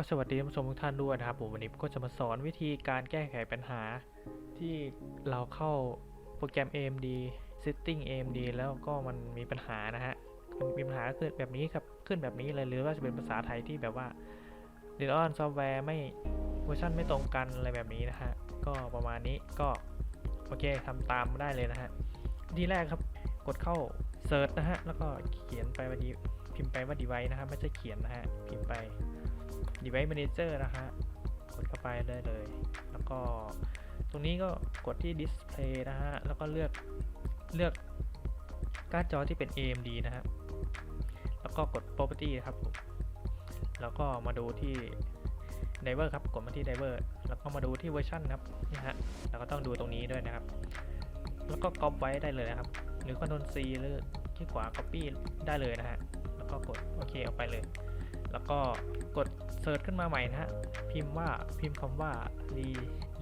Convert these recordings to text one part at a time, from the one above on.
ก็สวัสดีท่านผู้ชมทุกท่านด้วยนะครับผมวันนี้ผมก็จะมาสอนวิธีการแก้ไขปัญหา ที่เราเข้าโปรแกรม AMD Setting AMD แล้วก็มันมีปัญหานะฮะมันมีปัญหาขึ้นแบบนี้ครับขึ้นแบบนี้เลยหรือว่าจะเป็นภาษาไทยที่แบบว่า d e l o n ซอฟต์แวร์ไม่เวอร์ชันไม่ตรงกันอะไรแบบนี้นะฮะก็ประมาณนี้ก็โอเคทำตามได้เลยนะฮะทีแรกครับกดเข้า Search นะฮะแล้วก็เขียนไปว่าดีพิมพ์ไปว่า device นะครับไม่ใช่เขียนนะฮะพิมพ์ไป device manager นะฮะกดเข้าไปได้เลย แล้วก็ตรงนี้ก็กดที่ display นะฮะ แล้วก็เลือกเลือกการ์ดจอที่เป็น AMD นะฮะ แล้วก็กด property นะครับผมแล้วก็มาดูที่ driver ครับ กดมาที่ driver แล้วก็มาดูที่เวอร์ชันครับนี่ฮะ แล้วก็ต้องดูตรงนี้ด้วยนะครับ แล้วก็ copy ไว้ได้เลยนะครับ หรือ Ctrl C หรือที่ขวา copy ได้เลยนะฮะ แล้วก็กดโอเคออกไปเลย แล้วก็กดเซิร์ชขึ้นมาใหม่นะฮะ พิมพ์ว่าพิมพ์คำว่า r e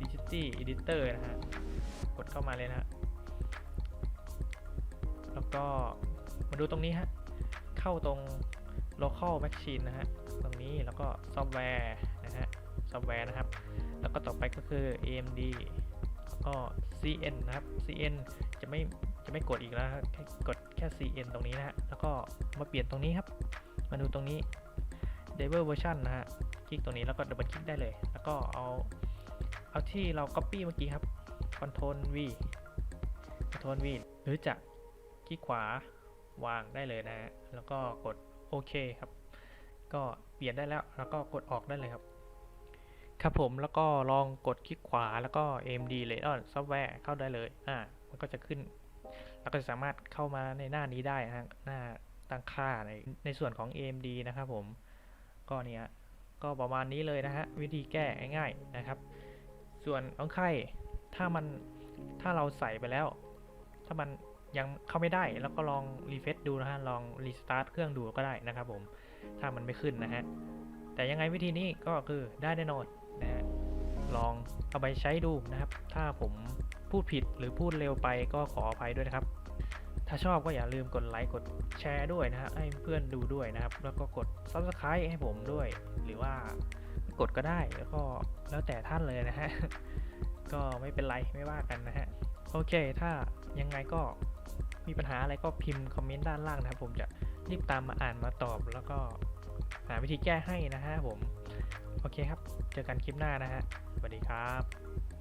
l i g i t y editor นะฮะ กดเข้ามาเลยนะฮะแล้วก็มาดูตรงนี้ฮะ เข้าตรง local machine นะฮะ ตรงนี้แล้วก็ซอฟต์แวร์นะฮะ ซอฟต์แวร์นะครับ แล้วก็ต่อไปก็คือ AMD แล้วก็ CN นะครับ CN จะไม่จะไม่กดอีกแล้วแค่กดแค่ CN ตรงนี้นะฮะ แล้วก็มาเปลี่ยนตรงนี้ครับ มาดูตรงนี้ Driver Version นะฮะ คลิกตรงนี้แล้วก็ดับเบิลคลิกได้เลย แล้วก็เอา เอาที่เรา Copy เมื่อกี้ครับ Ctrl V Ctrl V หรือจะคลิกขวาวางได้เลยนะฮะ แล้วก็กดโอเคครับ ก็เปลี่ยนได้แล้ว แล้วก็กดออกได้เลยครับ ครับผม แล้วก็ลองกดคลิกขวาแล้วก็ AMD Radeon Software เข้าได้เลย อ่า มันก็จะขึ้น แล้วก็จะสามารถเข้ามาในหน้านี้ได้นะฮะหน้าตั้งค่าในในส่วนของ AMD นะครับผม ก็เนี่ยก็ประมาณนี้เลยนะฮะวิธีแก้ง่ายๆนะครับ ส่วนของไข่ถ้ามันถ้าเราใส่ไปแล้ว ถ้ามันยังเข้าไม่ได้แล้วก็ลองรีเฟซดูนะฮะลองรีสตาร์ทเครื่องดูก็ได้นะครับผมถ้ามันไม่ขึ้นนะฮะแต่ยังไงวิธีนี้ก็คือได้แน่นอนนะฮะลองเอาไปใช้ดูนะครับ ถ้าผมพูดผิดหรือพูดเร็วไปก็ขออภัยด้วยนะครับ ถ้าชอบก็อย่าลืมกดไลค์กดแชร์ด้วยนะฮะให้เพื่อนดูด้วยนะครับ แล้วก็กด Subscribe ให้ผมด้วย หรือว่ากดก็ได้แล้วก็แล้วแต่ท่านเลยนะฮะ ก็ไม่เป็นไรไม่ว่ากันนะฮะ โอเค ถ้ายังไงก็มีปัญหาอะไรก็พิมพ์คอมเมนต์ด้านล่างนะครับ ผมจะรีบตามมาอ่านมาตอบ แล้วก็หาวิธีแก้ให้นะฮะผม โอเคครับ เจอกันคลิปหน้านะฮะสวัสดีครับ